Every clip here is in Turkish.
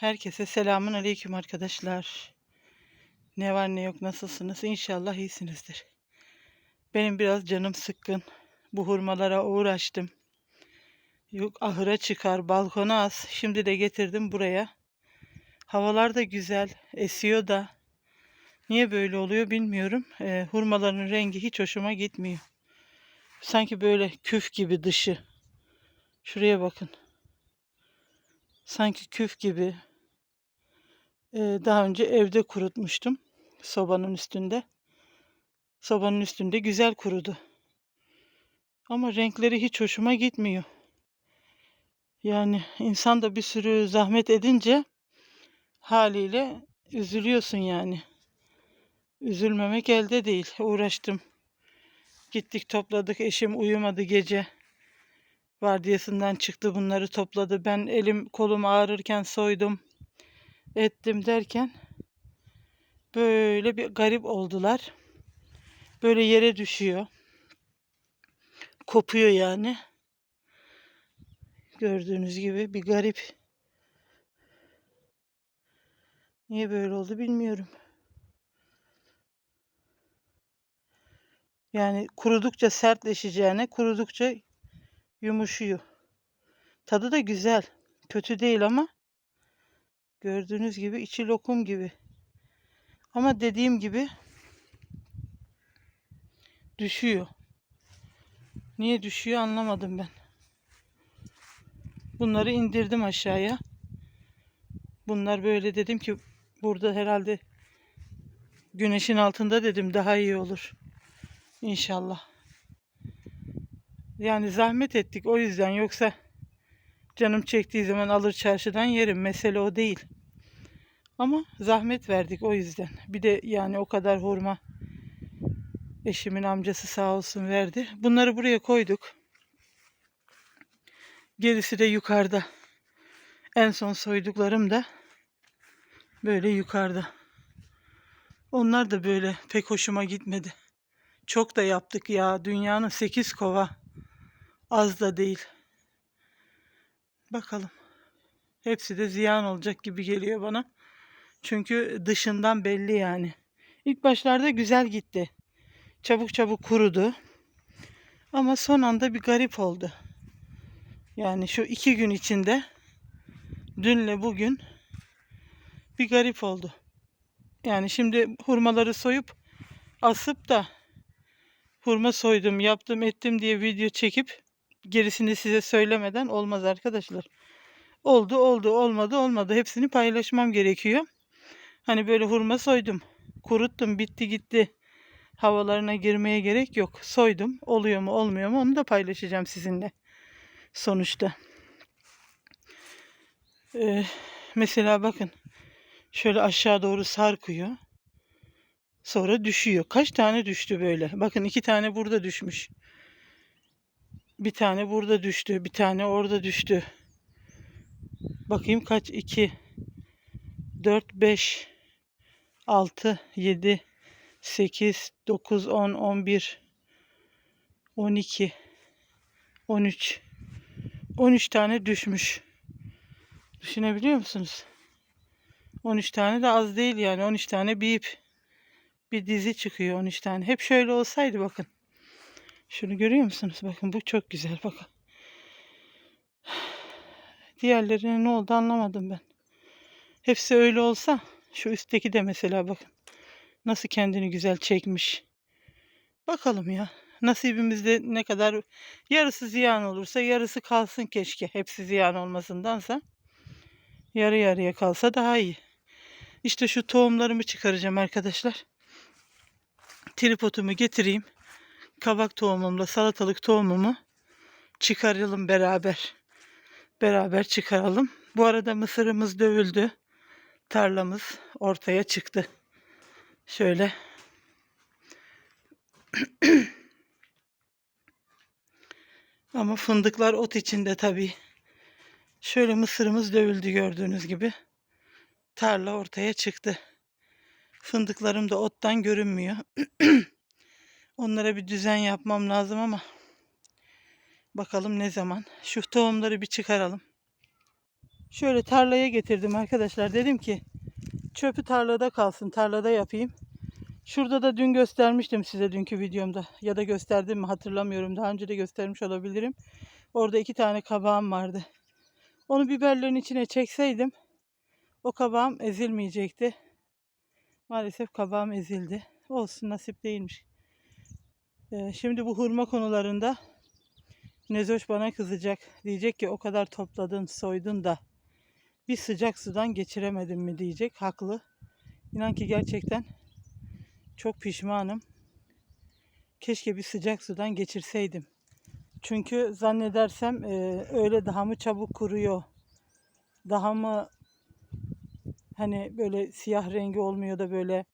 Herkese selamun aleyküm arkadaşlar. Ne var ne yok nasılsınız? İnşallah iyisinizdir. Benim biraz canım sıkkın. Bu hurmalara uğraştım. Yok ahıra çıkar, balkona as. Şimdi de getirdim buraya. Havalar da güzel, esiyor da. Niye böyle oluyor bilmiyorum. Ee, hurmaların rengi hiç hoşuma gitmiyor. Sanki böyle küf gibi dışı. Şuraya bakın. Sanki küf gibi. Daha önce evde kurutmuştum. Sobanın üstünde. Sobanın üstünde güzel kurudu. Ama renkleri hiç hoşuma gitmiyor. Yani insan da bir sürü zahmet edince haliyle üzülüyorsun yani. Üzülmemek elde değil. Uğraştım. Gittik topladık. Eşim uyumadı gece. Vardiyasından çıktı bunları topladı. Ben elim kolum ağrırken soydum. Ettim derken böyle bir garip oldular. Böyle yere düşüyor. Kopuyor yani. Gördüğünüz gibi bir garip. Niye böyle oldu bilmiyorum. Yani kurudukça sertleşeceğine kurudukça yumuşuyor. Tadı da güzel. Kötü değil ama gördüğünüz gibi içi lokum gibi. Ama dediğim gibi düşüyor. Niye düşüyor anlamadım ben. Bunları indirdim aşağıya. Bunlar böyle dedim ki burada herhalde güneşin altında dedim daha iyi olur. İnşallah. Yani zahmet ettik o yüzden yoksa canım çektiği zaman alır çarşıdan yerim. Mesele o değil. Ama zahmet verdik o yüzden. Bir de yani o kadar hurma eşimin amcası sağ olsun verdi. Bunları buraya koyduk. Gerisi de yukarıda. En son soyduklarım da böyle yukarıda. Onlar da böyle pek hoşuma gitmedi. Çok da yaptık ya. Dünyanın sekiz kova. Az da değil. Bakalım. Hepsi de ziyan olacak gibi geliyor bana. Çünkü dışından belli yani. İlk başlarda güzel gitti. Çabuk çabuk kurudu. Ama son anda bir garip oldu. Yani şu iki gün içinde dünle bugün bir garip oldu. Yani şimdi hurmaları soyup asıp da hurma soydum, yaptım, ettim diye video çekip gerisini size söylemeden olmaz arkadaşlar. Oldu, oldu, olmadı, olmadı. Hepsini paylaşmam gerekiyor. Hani böyle hurma soydum, kuruttum, bitti gitti. Havalarına girmeye gerek yok. Soydum, oluyor mu, olmuyor mu onu da paylaşacağım sizinle. Sonuçta. Ee, mesela bakın. Şöyle aşağı doğru sarkıyor. Sonra düşüyor. Kaç tane düştü böyle? Bakın iki tane burada düşmüş. Bir tane burada düştü. Bir tane orada düştü. Bakayım kaç? 2, 4, 5, 6, 7, 8, 9, 10, 11, 12, 13. 13 tane düşmüş. Düşünebiliyor musunuz? 13 tane de az değil yani. 13 tane bir ip. Bir dizi çıkıyor 13 tane. Hep şöyle olsaydı bakın. Şunu görüyor musunuz? Bakın bu çok güzel bakın. Diğerlerine ne oldu anlamadım ben. Hepsi öyle olsa şu üstteki de mesela bakın. Nasıl kendini güzel çekmiş. Bakalım ya. Nasibimizde ne kadar yarısı ziyan olursa yarısı kalsın keşke. Hepsi ziyan olmasındansa. Yarı yarıya kalsa daha iyi. İşte şu tohumlarımı çıkaracağım arkadaşlar. Tripodumu getireyim. Kabak tohumumla salatalık tohumumu çıkaralım beraber. Beraber çıkaralım. Bu arada mısırımız dövüldü. Tarlamız ortaya çıktı. Şöyle. Ama fındıklar ot içinde tabii. Şöyle mısırımız dövüldü gördüğünüz gibi. Tarla ortaya çıktı. Fındıklarım da ottan görünmüyor. Onlara bir düzen yapmam lazım ama bakalım ne zaman. Şu tohumları bir çıkaralım. Şöyle tarlaya getirdim arkadaşlar. Dedim ki çöpü tarlada kalsın. Tarlada yapayım. Şurada da dün göstermiştim size dünkü videomda. Ya da gösterdim mi hatırlamıyorum. Daha önce de göstermiş olabilirim. Orada iki tane kabağım vardı. Onu biberlerin içine çekseydim o kabağım ezilmeyecekti. Maalesef kabağım ezildi. Olsun nasip değilmiş. Ee, şimdi bu hurma konularında Nezoş bana kızacak. Diyecek ki o kadar topladın, soydun da bir sıcak sudan geçiremedin mi diyecek. Haklı. İnan ki gerçekten çok pişmanım. Keşke bir sıcak sudan geçirseydim. Çünkü zannedersem e, öyle daha mı çabuk kuruyor? Daha mı hani böyle siyah rengi olmuyor da böyle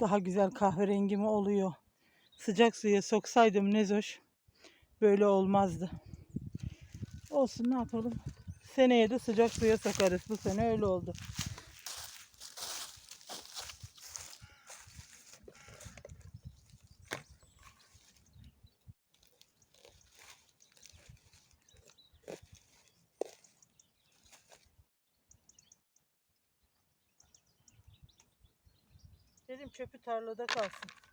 daha güzel kahverengi mi oluyor? Sıcak suya soksaydım Nezoş böyle olmazdı. Olsun ne yapalım. Seneye de sıcak suya sokarız. Bu sene öyle oldu. Dedim çöpü tarlada kalsın.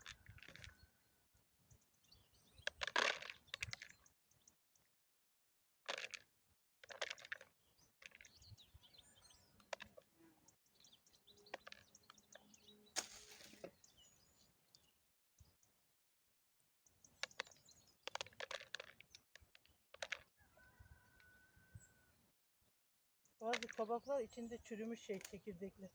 Bazı kabaklar içinde çürümüş şey çekirdekli.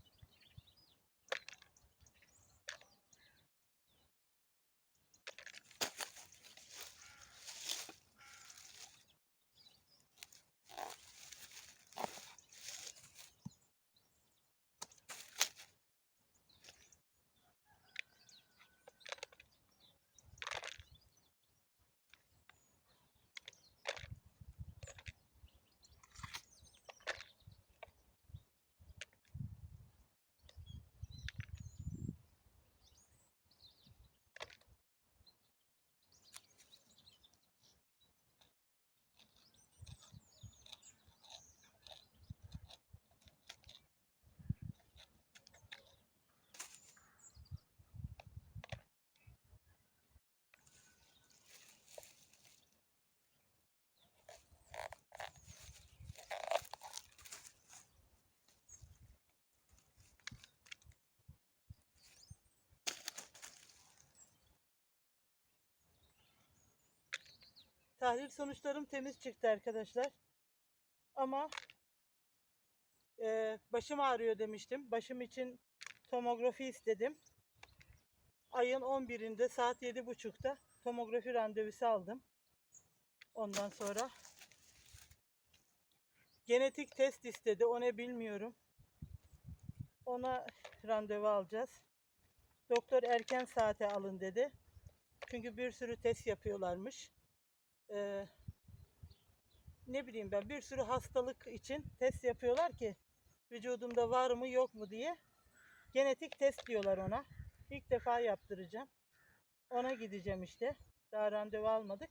Tahlil sonuçlarım temiz çıktı arkadaşlar. Ama e, başım ağrıyor demiştim. Başım için tomografi istedim. Ayın 11'inde saat 7.30'da tomografi randevusu aldım. Ondan sonra genetik test istedi. O ne bilmiyorum. Ona randevu alacağız. Doktor erken saate alın dedi. Çünkü bir sürü test yapıyorlarmış e, ne bileyim ben bir sürü hastalık için test yapıyorlar ki vücudumda var mı yok mu diye. Genetik test diyorlar ona. İlk defa yaptıracağım. Ona gideceğim işte. Daha randevu almadık.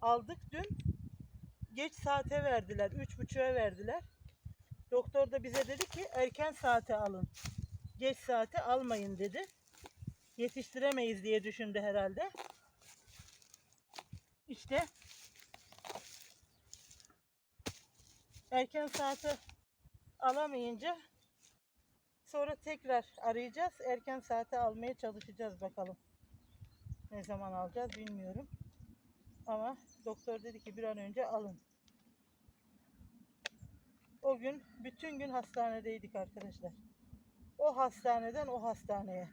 Aldık dün. Geç saate verdiler. Üç buçuğa verdiler. Doktor da bize dedi ki erken saate alın. Geç saate almayın dedi. Yetiştiremeyiz diye düşündü herhalde. İşte erken saate alamayınca sonra tekrar arayacağız. Erken saate almaya çalışacağız bakalım. Ne zaman alacağız bilmiyorum. Ama doktor dedi ki bir an önce alın. O gün bütün gün hastanedeydik arkadaşlar. O hastaneden o hastaneye.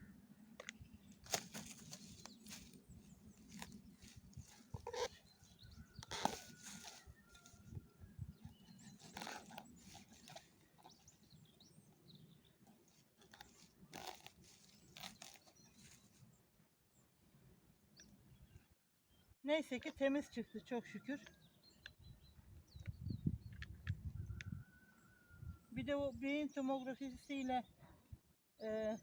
Neyse ki temiz çıktı çok şükür. Bir de o beyin tomografisiyle e,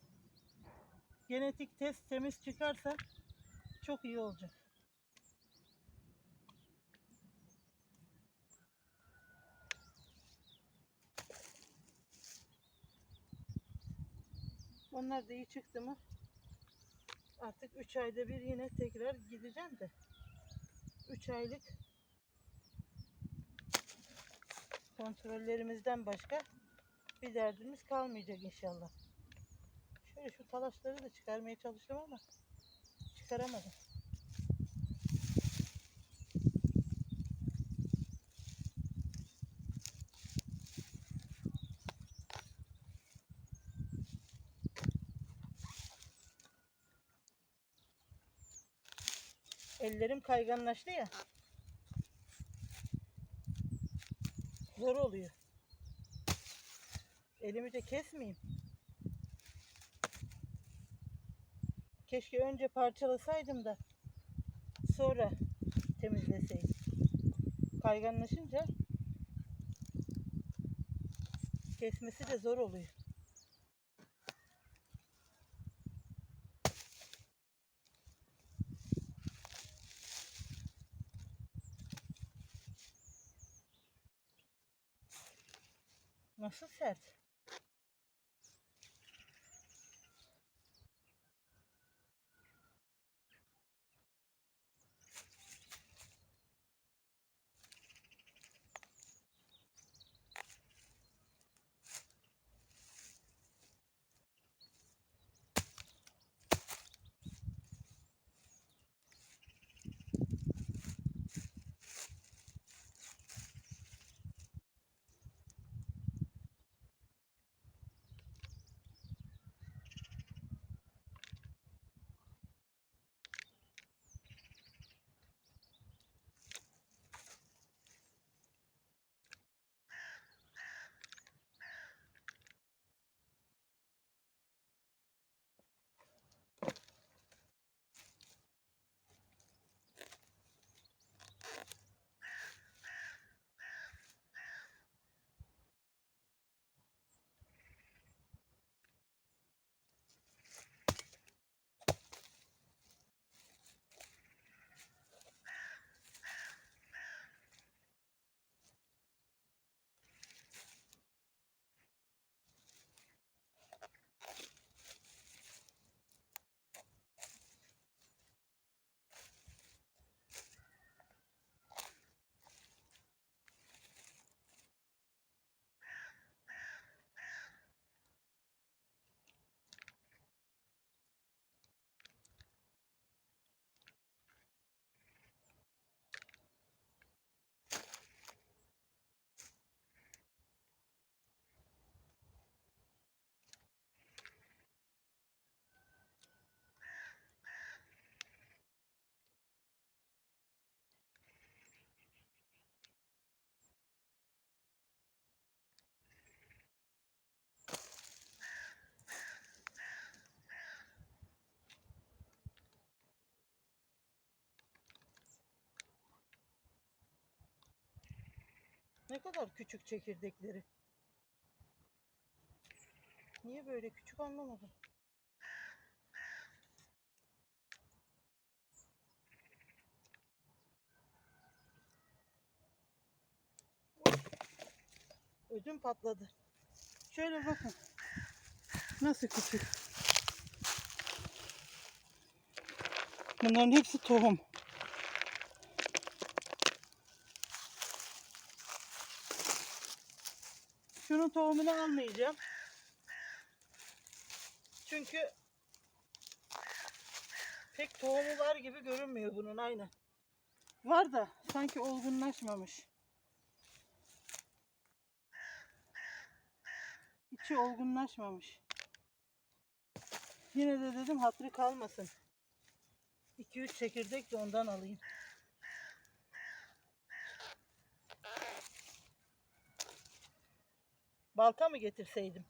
genetik test temiz çıkarsa çok iyi olacak. Onlar da iyi çıktı mı? Artık 3 ayda bir yine tekrar gideceğim de. 3 aylık kontrollerimizden başka bir derdimiz kalmayacak inşallah. Şöyle şu talaşları da çıkarmaya çalıştım ama çıkaramadım. Ellerim kayganlaştı ya. Zor oluyor. Elimi de kesmeyeyim. Keşke önce parçalasaydım da sonra temizleseydim. Kayganlaşınca kesmesi de zor oluyor. Nasıl sert? Ne kadar küçük çekirdekleri. Niye böyle küçük anlamadım. Ödüm patladı. Şöyle bakın. Nasıl küçük. Bunların hepsi tohum. Şunun tohumunu almayacağım. Çünkü pek tohumu var gibi görünmüyor bunun aynen. Var da sanki olgunlaşmamış. İçi olgunlaşmamış. Yine de dedim hatırı kalmasın. 2-3 çekirdek de ondan alayım. Balta mı getirseydim?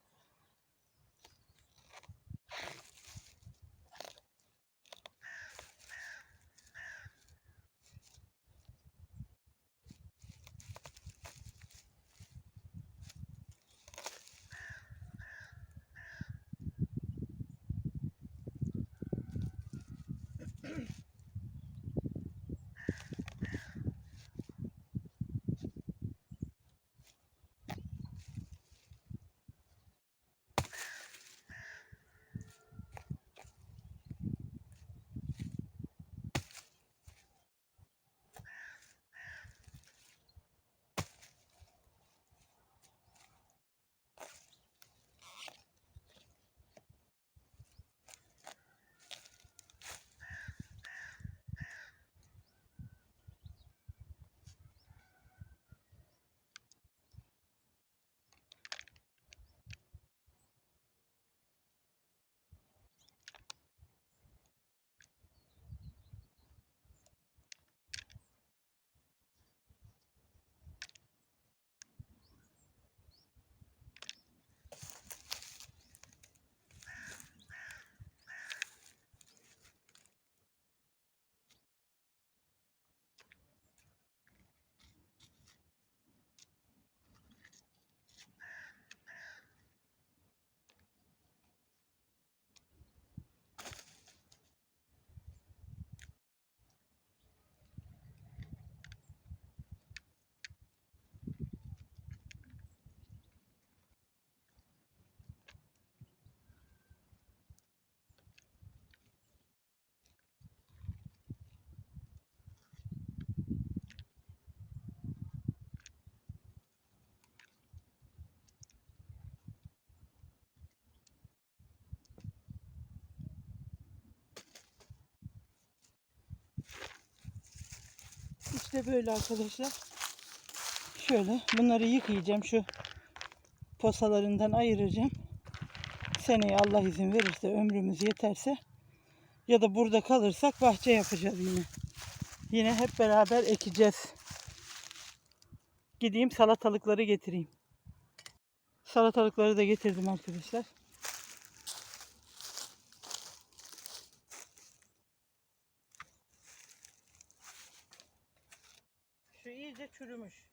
İşte böyle arkadaşlar. Şöyle bunları yıkayacağım. Şu posalarından ayıracağım. Seneye Allah izin verirse ömrümüz yeterse ya da burada kalırsak bahçe yapacağız yine. Yine hep beraber ekeceğiz. Gideyim salatalıkları getireyim. Salatalıkları da getirdim arkadaşlar. Şu iyice çürümüş.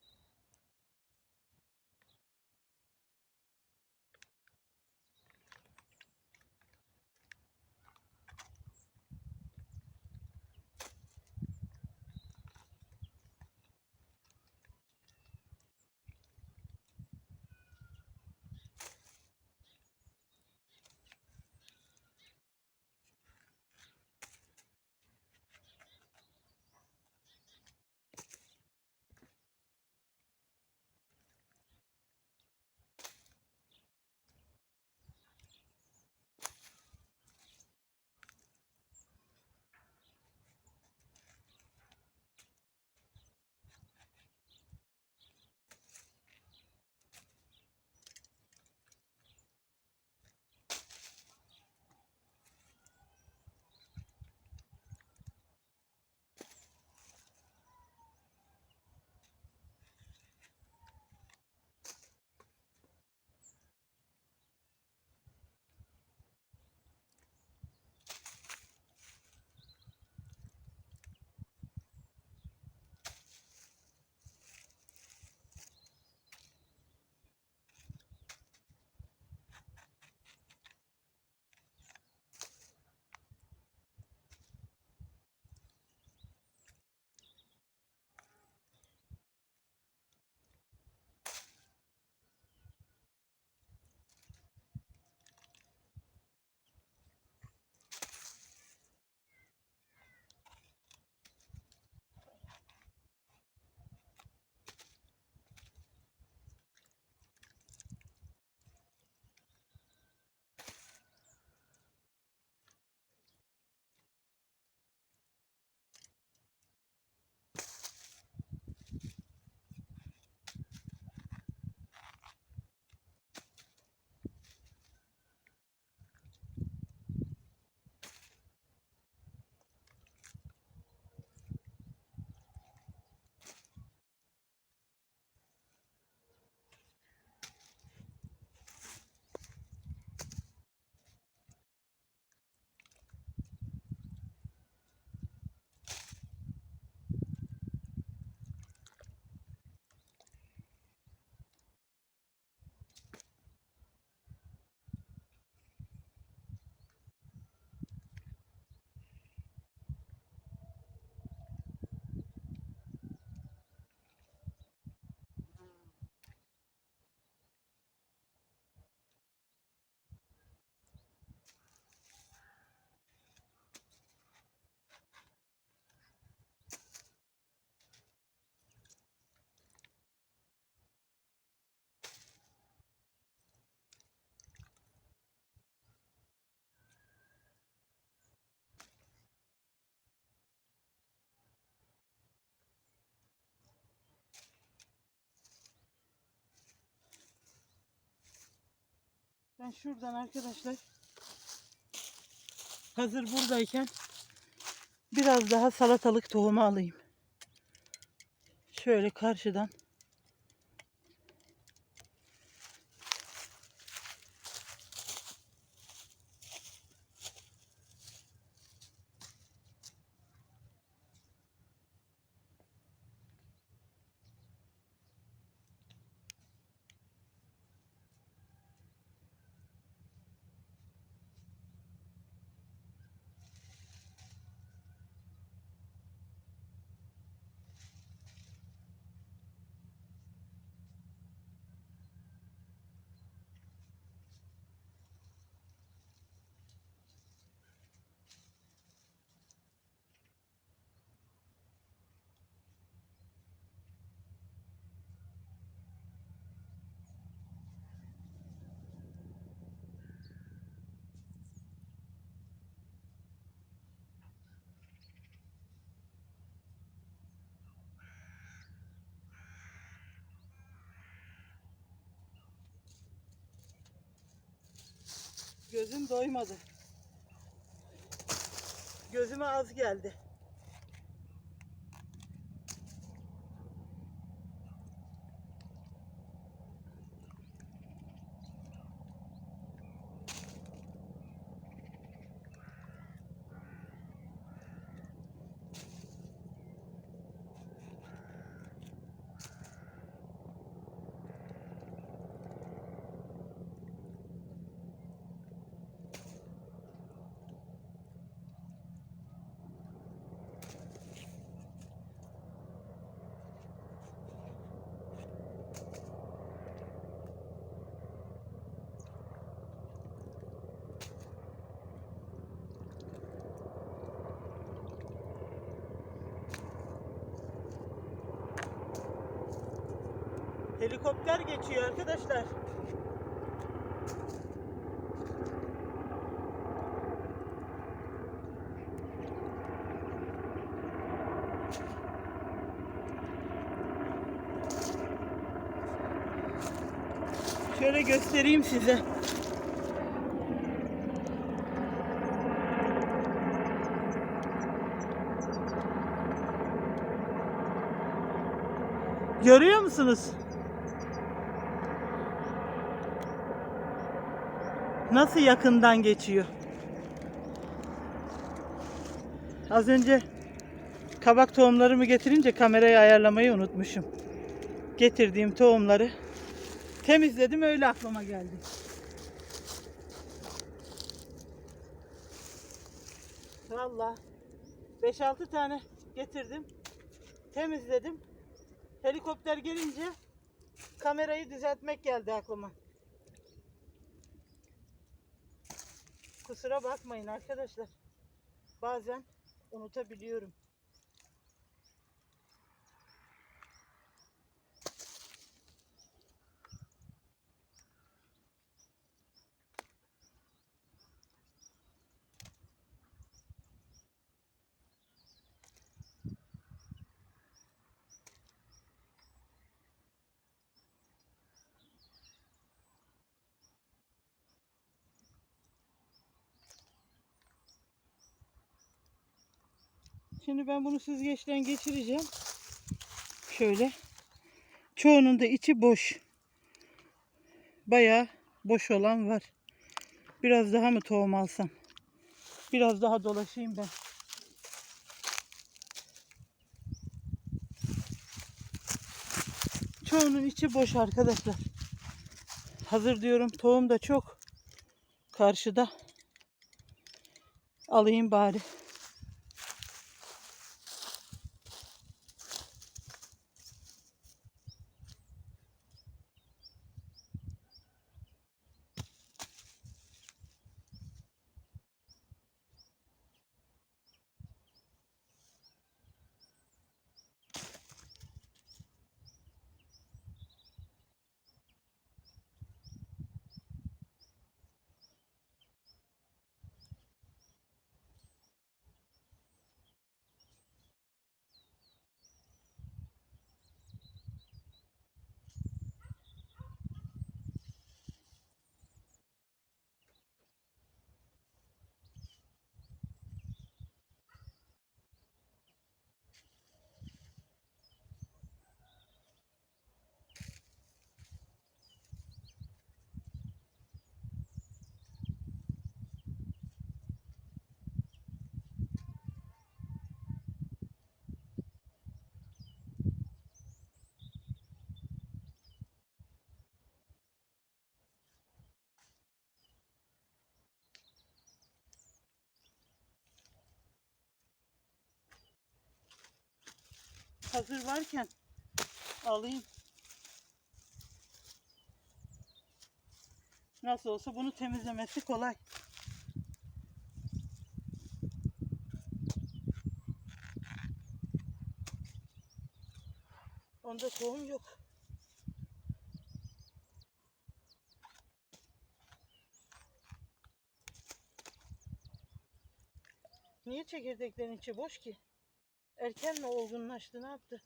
Ben şuradan arkadaşlar hazır buradayken biraz daha salatalık tohumu alayım. Şöyle karşıdan Gözüm doymadı. Gözüme az geldi. Helikopter geçiyor arkadaşlar. Şöyle göstereyim size. Görüyor musunuz? Nasıl yakından geçiyor? Az önce kabak tohumlarımı getirince kamerayı ayarlamayı unutmuşum. Getirdiğim tohumları temizledim öyle aklıma geldi. Valla 5-6 tane getirdim. Temizledim. Helikopter gelince kamerayı düzeltmek geldi aklıma. Kusura bakmayın arkadaşlar. Bazen unutabiliyorum. Şimdi ben bunu süzgeçten geçireceğim. Şöyle. Çoğunun da içi boş. Bayağı boş olan var. Biraz daha mı tohum alsam? Biraz daha dolaşayım ben. Çoğunun içi boş arkadaşlar. Hazır diyorum tohum da çok. Karşıda. Alayım bari. Hazır varken alayım. Nasıl olsa bunu temizlemesi kolay. Onda tohum yok. Niye çekirdeklerin içi boş ki? Erken mi olgunlaştı ne yaptı?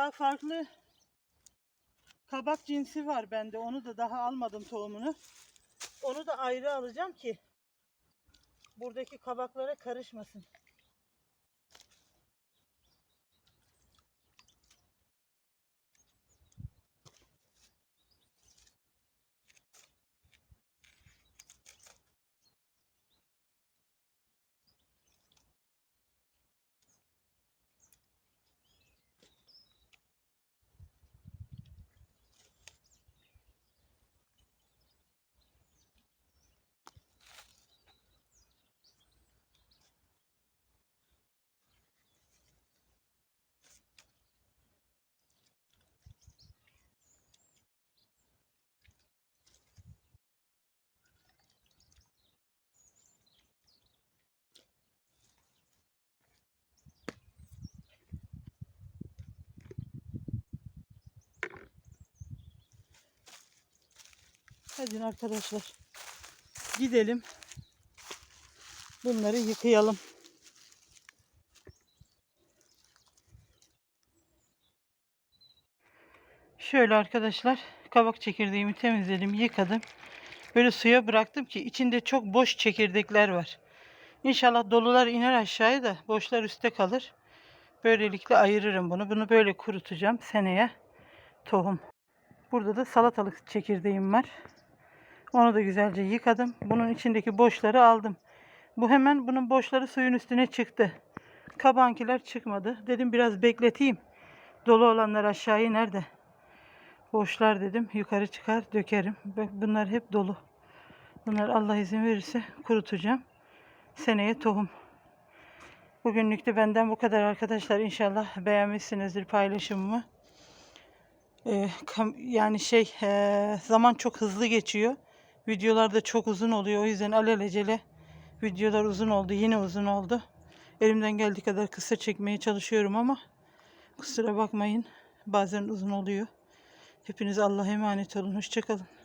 Daha farklı kabak cinsi var bende. Onu da daha almadım tohumunu. Onu da ayrı alacağım ki buradaki kabaklara karışmasın. Hadi arkadaşlar. Gidelim. Bunları yıkayalım. Şöyle arkadaşlar kabak çekirdeğimi temizledim, yıkadım. Böyle suya bıraktım ki içinde çok boş çekirdekler var. İnşallah dolular iner aşağıya da boşlar üstte kalır. Böylelikle ayırırım bunu. Bunu böyle kurutacağım seneye tohum. Burada da salatalık çekirdeğim var. Onu da güzelce yıkadım. Bunun içindeki boşları aldım. Bu hemen bunun boşları suyun üstüne çıktı. Kabankiler çıkmadı. Dedim biraz bekleteyim. Dolu olanlar aşağı iner de. Boşlar dedim yukarı çıkar dökerim. Bunlar hep dolu. Bunlar Allah izin verirse kurutacağım. Seneye tohum. Bugünlük de benden bu kadar arkadaşlar. İnşallah beğenmişsinizdir paylaşımımı. Ee, yani şey ee, zaman çok hızlı geçiyor. Videolar da çok uzun oluyor. O yüzden alelacele videolar uzun oldu. Yine uzun oldu. Elimden geldiği kadar kısa çekmeye çalışıyorum ama kusura bakmayın. Bazen uzun oluyor. Hepiniz Allah'a emanet olun. Hoşçakalın.